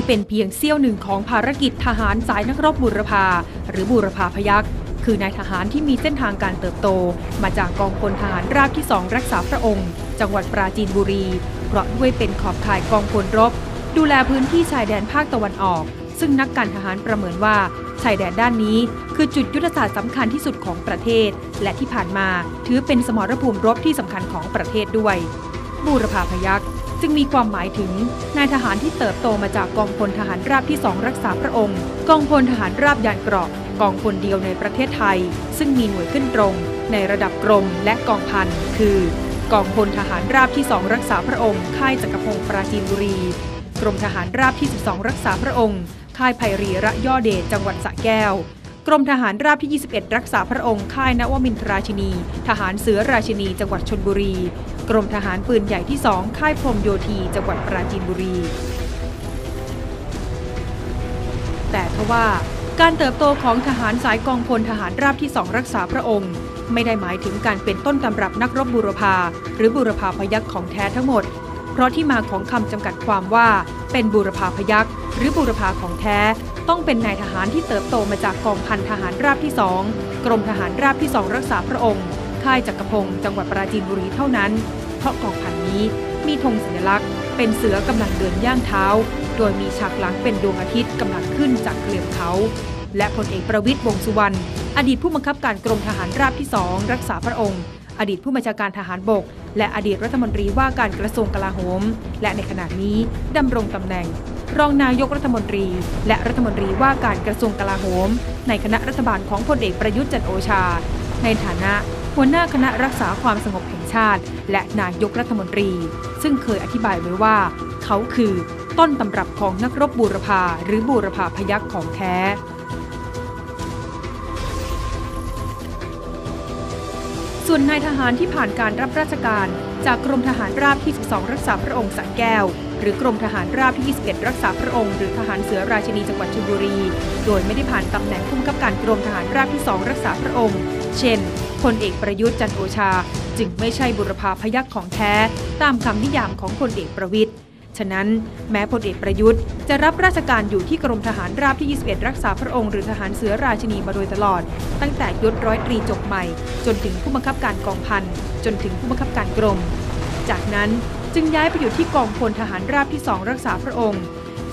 นี่เป็นเพียงเสี้ยวหนึ่งของภารกิจทหารสายนักรบบุรพา หรือบุรพาพยักษ์คือนายทหารที่มีเส้นทางการเติบโต มาจากกองพลทหารราบที่สองรักษาพระองค์ จังหวัดปราจีนบุรี เพราะด้วยเป็นขอบข่ายกองพลรบ ดูแลพื้นที่ชายแดนภาคตะวันออก ซึ่งนักการทหารประเมินว่าชายแดนด้านนี้ คือจุดยุทธศาสตร์สำคัญที่สุดของประเทศ และที่ผ่านมาถือเป็นสมรภูมิรบที่สำคัญของประเทศด้วย บูรพาพยักษ์ จึงมีความหมายถึงนายทหารที่เติบโตมาจากกองพลทหารราบที่สองรักษาพระองค์ กองพลทหารราบยานเกราะกองพลเดียวในประเทศไทย ซึ่งมีหน่วยขึ้นตรง ในระดับกรมและกองพันคือกองพลทหารราบที่สองรักษาพระองค์ค่ายจักรพงศ์ปราจีนบุรี กรมทหารราบที่ 12 รักษาพระองค์ ค่ายไพรีระย่อเดชจังหวัดสระแก้ว กรมทหารราบที่ 21 รักษาพระองค์ค่ายนวมินทราชินี ทหารเสือราชินี จังหวัดชนบุรี กรมทหารปืนใหญ่ที่ 2 ค่ายพรมโยธี จังหวัดปราจีนบุรี แต่ทว่าการเติบโตของทหารสายกองพลทหารราบที่ 2 รักษาพระองค์ ไม่ได้หมายถึงการเป็นต้นตำรับนักรบบุรพา หรือบุรพาพยักษ์ของแท้ทั้งหมด เพราะที่มาของคำจำกัดความว่า เป็นบุรพาพยักษ์ หรือบุรพาของแท้ ต้องเป็นนายทหารที่เติบโตมาจากกองพันทหารราบที่2กรมทหารราบที่2รักษาพระองค์ ค่ายจักรพงศ์จังหวัดปราจีนบุรีเท่านั้น เพราะกองพันนี้มีธงสัญลักษณ์ เป็นเสือกำลังเดินย่างเท้า โดยมีฉากหลังเป็นดวงอาทิตย์กำลังขึ้นจากเกลียมเขา และพลเอกประวิตยวงษ์สุวรรณอดีตผู้บังคับการกรมทหารราบที่2รักษาพระองค์อดีตผู้บัญชาการทหารบก และอดีตรัฐมนตรีว่าการกระทรวงกลาโหม และในขณะนี้ดำรงตำแหน่ง รองนายกรัฐมนตรี และรัฐมนตรีว่าการกระทรวงกลาโหม ในคณะรัฐบาลของพลเอกประยุทธ์จันโอชา ในฐานะหัวหน้าคณะรักษาความสงบแห่งชาติ และนายกรัฐมนตรี ซึ่งเคยอธิบายไว้ว่า เขาคือต้นตำรับของนักรบบูรพาหรือบูรพาพยักษ์ของแท้ส่วนนายทหารที่ผ่านการรับราชการ จากกรมทหารราบที่ 12 รักษาพระองค์สังแก้ว หรือกรมทหารราบที่ 21 รักษาพระองค์หรือทหารเสือราชินีจังหวัดชลบุรี โดยไม่ได้ผ่านตำแหน่งผู้บังคับการกรมทหารราบที่ 2 รักษาพระองค์ เช่นพลเอกประยุทธ์จันโอชา จึงไม่ใช่บุรพาพยักษ์ของแท้ ตามคำนิยามของพลเอกประวิทย์ฉะนั้นแม้พลเอกประยุทธ์ จะรับราชการอยู่ที่กรมทหารราบที่ 21 รักษาพระองค์หรือทหารเสือราชินีมาโดยตลอด ตั้งแต่ยศร้อยตรีจบใหม่ จนถึงผู้บังคับการกองพันจนถึงผู้บังคับการกรม จากนั้น จึงย้ายไปอยู่ที่กองพลทหารราบที่ 2 รักษาพระองค์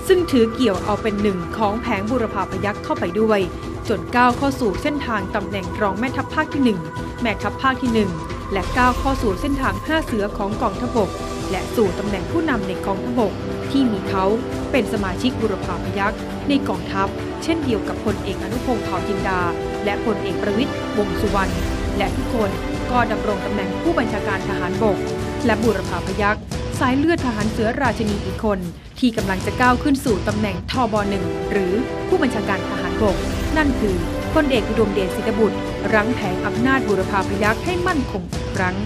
ซึ่งถือเกี่ยวเอาเป็นหนึ่งของแผงบุรพาพยักษ์เข้าไปด้วย จนก้าวเข้าสู่เส้นทางตำแหน่งรองแม่ทัพภาคที่ 1 แม่ทัพภาคที่ 1 และก้าวเข้าสู่เส้นทางห้าเสือของกองทัพบก และสู่ตำแหน่งผู้นำในกองทัพบก ที่มีเขาเป็นสมาชิกบุรพาพยักษ์ในกองทัพ เช่นเดียวกับพลเอกอนุพงศ์เผ่าจินดา และพลเอกประวิตยวงษ์สุวรรณและทุกคน ก็ดำรงตำแหน่งผู้บัญชาการทหารบก และบุรพาพยักษ์สายเลือดทหารเสือราชนีอีกคน ที่กำลังจะก้าวขึ้นสู่ตำแหน่งทบหนึ่งหรือผู้บัญชาการทหารบก นั่นคือพลเอกอุดมเดชสิทธบุตรรั้งแผงอำนาจบุรพาพยักษ์ให้มั่นคงอีกครั้ง